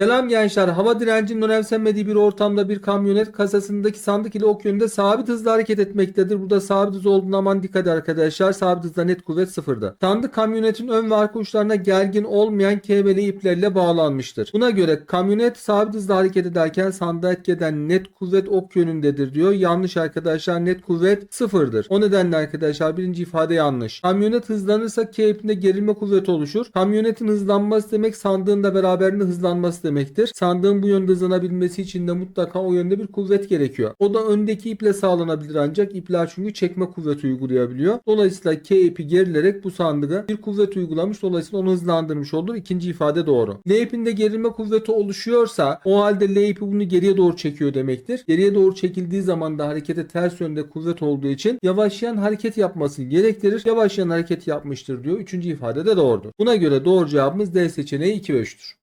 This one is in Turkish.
Selam gençler. Hava direncinin önemsenmediği bir ortamda bir kamyonet kasasındaki sandık ile ok yönünde sabit hızla hareket etmektedir. Burada sabit hız olduğuna aman dikkat arkadaşlar. Sabit hızda net kuvvet sıfırda. Sandık kamyonetin ön ve arka uçlarına gergin olmayan kebeli iplerle bağlanmıştır. Buna göre kamyonet sabit hızla hareket ederken sandığa etkeden net kuvvet ok yönündedir diyor. Yanlış arkadaşlar. Net kuvvet sıfırdır. O nedenle arkadaşlar birinci ifade yanlış. Kamyonet hızlanırsa K ipinde gerilme kuvveti oluşur. Kamyonetin hızlanması demek sandığın da beraberinde hızlanması demektir. Sandığın bu yönde hızlanabilmesi için de mutlaka o yönde bir kuvvet gerekiyor. O da öndeki iple sağlanabilir ancak ipler çünkü çekme kuvveti uygulayabiliyor. Dolayısıyla K ipi gerilerek bu sandığa bir kuvvet uygulamış. Dolayısıyla onu hızlandırmış olur. İkinci ifade doğru. L ipinde gerilme kuvveti oluşuyorsa o halde L ipi bunu geriye doğru çekiyor demektir. Geriye doğru çekildiği zaman da harekete ters yönde kuvvet olduğu için yavaşlayan hareket yapması gerektirir. Yavaşlayan hareket yapmıştır diyor. Üçüncü ifade de doğrudur. Buna göre doğru cevabımız D seçeneği 2 ve 3'tür.